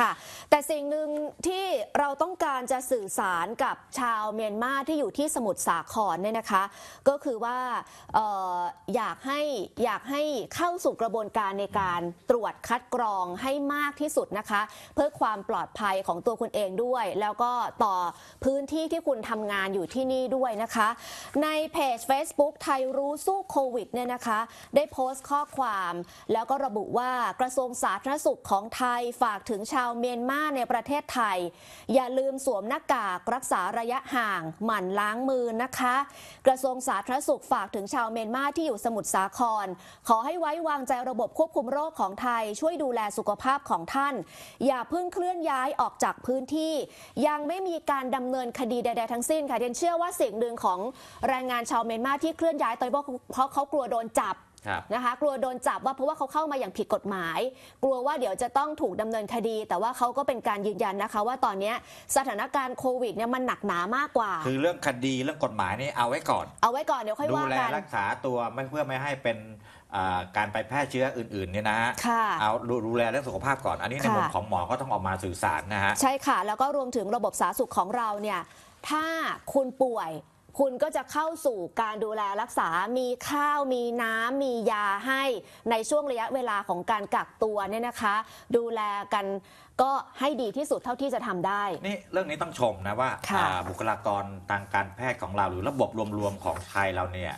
ค่ะ แต่สิ่งหนึ่งที่เราต้องการจะสื่อสารกับชาวเมียนมาที่อยู่ที่สมุทรสาครเนี่ยนะคะ ก็คือว่าอออยากให้อยากให้เข้าสู่กระบวนการในการตรวจคัดกรองให้มากที่สุดนะคะ เพื่อความปลอดภัยของตัวคุณเองด้วย แล้วก็ต่อพื้นที่ที่คุณทำงานอยู่ที่นี่ด้วยนะคะ ในเพจ Facebook ไทยรู้สู้โควิดเนี่ยนะคะ ได้โพสต์ข้อความ แล้วก็ระบุว่ากระทรวงสาธารณสุขของไทยฝากถึงชาวาวเมียนมาในประเทศไทย อย่าลืมสวมหน้ากากรักษาระยะห่าง หมั่นล้างมือนะคะ กระทรวงสาธารณสุขฝากถึงชาวเมียนมาที่อยู่สมุทรสาคร ขอให้ไว้วางใจระบบควบคุมโรคของไทย ช่วยดูแลสุขภาพของท่าน อย่าเพิ่งเคลื่อนย้ายออกจากพื้นที่ ยังไม่มีการดำเนินคดีใดๆทั้งสิ้นค่ะเดนเชื่อว่าสิ่งหนึ่งของแรงงานชาวเมียนมาที่เคลื่อนย้ายตอนนี้เพราะเขากลัวโดนจับ นะคะกลัวโดนจับว่าเพราะว่าเขาเข้ามาอย่างผิดกฎหมาย กลัวว่าเดี๋ยวจะต้องถูกดำเนินคดี แต่ว่าเขาก็เป็นการยืนยันนะคะ ว่าตอนเนี้ยสถานการณ์โควิดเนี่ยมันหนักหนามากกว่า คือเรื่องคดีเรื่องกฎหมายนี่เอาไว้ก่อน เอาไว้ก่อนเดี๋ยวค่อยดูว่าแลกันรักษาตัวไม่เพื่อไม่ให้เป็นอ่าการไปแพร่เชื้ออื่นๆเนี่ยนะฮะค่ะเอาดูดูแลเรื่องสุขภาพก่อน อันนี้ในค่ะมุมของหมอก็ต้องออกมาสื่อสารนะฮะ ใช่ค่ะ แล้วก็รวมถึงระบบสาธารณสุขของเราเนี่ย ถ้าคุณป่วย คุณก็จะเข้าสู่การดูแลรักษา มีข้าว มีน้ำ มียาให้ในช่วงระยะเวลาของการกักตัวเนี่ยนะคะ ดูแลกันก็ให้ดีที่สุดเท่าที่จะทำได้ นี่เรื่องนี้ต้องชมนะว่าค่ะ อ่าบุคลากรทางการแพทย์ของเราหรือระบบรวมๆของไทยเราเนี่ย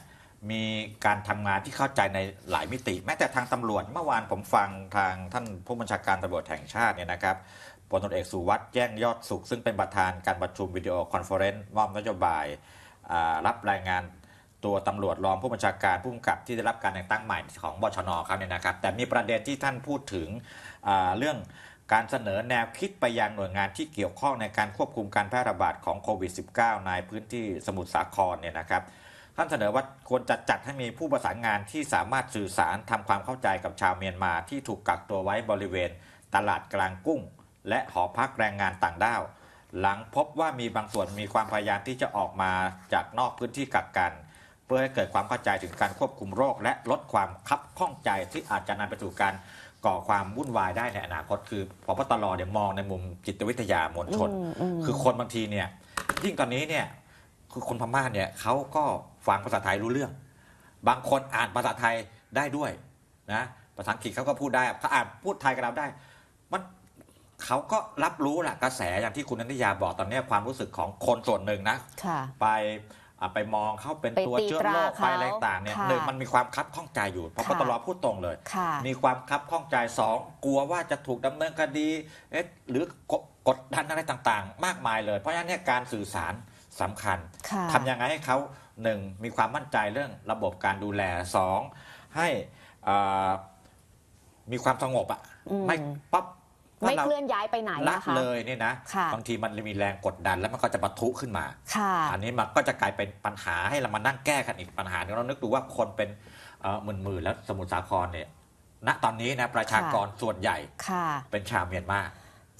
มีการทำงานที่เข้าใจในหลายมิติ แม้แต่ทางตำรวจเมื่อวานผมฟังทางท่านผู้บัญชาการตำรวจแห่งชาติเนี่ยนะครับพลตำรวจเอกสุวัสด์แจ้งยอดสุข ซึ่งเป็นประธานการประชุมวิดีโอคอนเฟอเรนซ์มอบนโยบายอ่า รับรายงานตัวตำรวจรองผู้บัญชาการผู้กำกับที่ได้รับการแต่งตั้งใหม่ของบชนครับเนี่ยนะครับ แต่มีประเด็นที่ท่านพูดถึงเรื่องการเสนอแนวคิดไปยังหน่วยงานที่เกี่ยวข้องในการควบคุมการแพร่ระบาดของโควิด -19 ในพื้นที่สมุทรสาครเนี่ยนะครับท่านเสนอว่าควรจะจัดให้มีผู้ประสานงานที่สามารถสื่อสารทำความเข้าใจกับชาวเมียนมาที่ถูกกักตัวไว้บริเวณ ตลาดกลางกุ้ง และหอพักแรงงานต่างด้าว หลังพบว่ามีบางส่วนมีความพยายามที่จะออกมาจากนอกพื้นที่กักกัน เพื่อให้เกิดความเข้าใจถึงการควบคุมโรค และลดความคับข้องใจที่อาจจะนำไปสู่การก่อความวุ่นวายได้ในอนาคตคือพบตรเนี่ยมองในมุมจิตวิทยามวลชนอืมอืมคือคนบางทีเนี่ยยิ่งตอนนี้เนี่ยคือคนพม่าเนี่ยเขาก็ฟังภาษาไทยรู้เรื่อง บางคนอ่านภาษาไทยได้ด้วยนะภาษาอังกฤษเขาก็พูดได้เขาอ่านพูดไทยกับเราได้ มัน เขาก็รับรู้แหละกระแสอย่างที่คุณนันทิยาบอกตอนนี้ความรู้สึกของคนส่วนหนึ่งนะค่ะ ไปอะไปมองเขาเป็นไปตัวตีเชื้อตราโรคเขาไปอะไรต่างๆเนี่ยค่ะหนึ่งมันมีความคับข้องใจอยู่เพราะค่ะปตรพูดตรงเลยค่ะมีความคับข้องใจสองกลัวว่าจะถูกดำเนินคดีเอ๊ะหรือกดกดดันอะไรต่างๆ มากมายเลย เพราะฉะนั้นเนี่ยการสื่อสารสำคัญค่ะทำยังไงให้เขาหนึ่งมีความมั่นใจเรื่องระบบการดูแลสองให้อ่ามีความสงบอะอืมไม่ปั๊บ ไม่ถ้าราเคลื่อนย้ายไปไหนละนะคะ เลยเนี่ยนะค่ะบางทีมันมีแรงกดดันแล้วมันก็จะปะทุขึ้นมา ค่ะ อันนี้มันก็จะกลายเป็นปัญหาให้เรามานั่งแก้กันอีกปัญหาหนึงเรานึกดูว่าคนเป็นเอ่อหมื่นๆแล้วสมุทรสาครเนี่ยณตอนนี้นะประชากรส่วนใหญ่ค่ะ เป็นชาวเมียนมา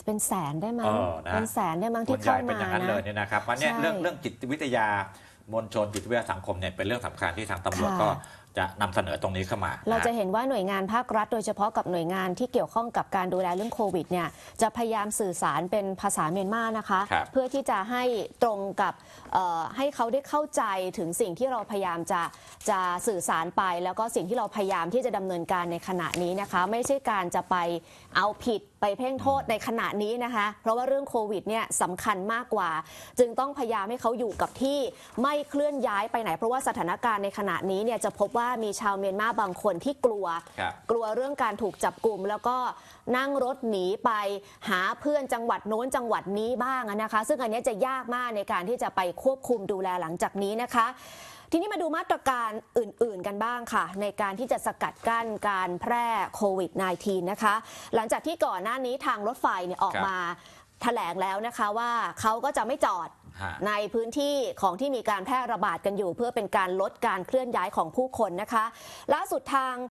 เป็นแสนได้มั้เองอนะ เป็นแสนได้มั้งส่วที่นใหญ่เข้าเป็นมาอย่างนั้นนะเลยเนี่ยนะครับวันเนี้ยใช่เรื่องเรื่องจิตวิทยามวลชนจิตวิทยาสังคมเนี่ยเป็นเรื่องสำคัญที่ทางตำรวจค่ะ ก็ จะนำเสนอตรงนี้เข้ามา เรานจะเห็นว่าหน่วยงานภาครัฐ โดยเฉพาะกับหน่วยงานที่เกี่ยวข้องกับการดูแลเรื่องโควิดเนี่ยจะพยายามสื่อสารเป็นภาษาเมียนมานะคะครับเพื่อที่จะให้ตรงกับเอ่อให้เขาได้เข้าใจถึงสิ่งที่เราพยายามจะจะสื่อสารไป แล้วก็สิ่งที่เราพยายามที่จะดำเนินการในขณะนี้นะคะ ไม่ใช่การจะไปเอาผิด ไปเพ่งโทษในขณะนี้นะคะ เพราะว่าเรื่องโควิดเนี่ยสำคัญมากกว่า จึงต้องพยายามให้เขาอยู่กับที่ไม่เคลื่อนย้ายไปไหน เพราะว่าสถานการณ์ในขณะนี้เนี่ยจะพบว่ามีชาวเมียนมาบางคนที่กลัวครับกลัวเรื่องการถูกจับกลุ่ม แล้วก็นั่งรถหนีไปหาเพื่อนจังหวัดโน้นจังหวัดนี้บ้างอะนะคะ ซึ่งอันเนี้ยจะยากมากในการที่จะไปควบคุมดูแลหลังจากนี้นะคะ ทีนี้มาดูมาตรการอื่น ๆ กันบ้างค่ะ ในการที่จะสกัดกั้นการแพร่โควิด -19 นะคะ หลังจากที่ก่อนหน้านี้ทางรถไฟเนี่ยออกครับมาแถลงแล้วนะคะว่าเขาก็จะไม่จอดฮะในพื้นที่ของที่มีการแพร่ระบาดกันอยู่ เพื่อเป็นการลดการเคลื่อนย้ายของผู้คนนะคะ ล่าสุดทาง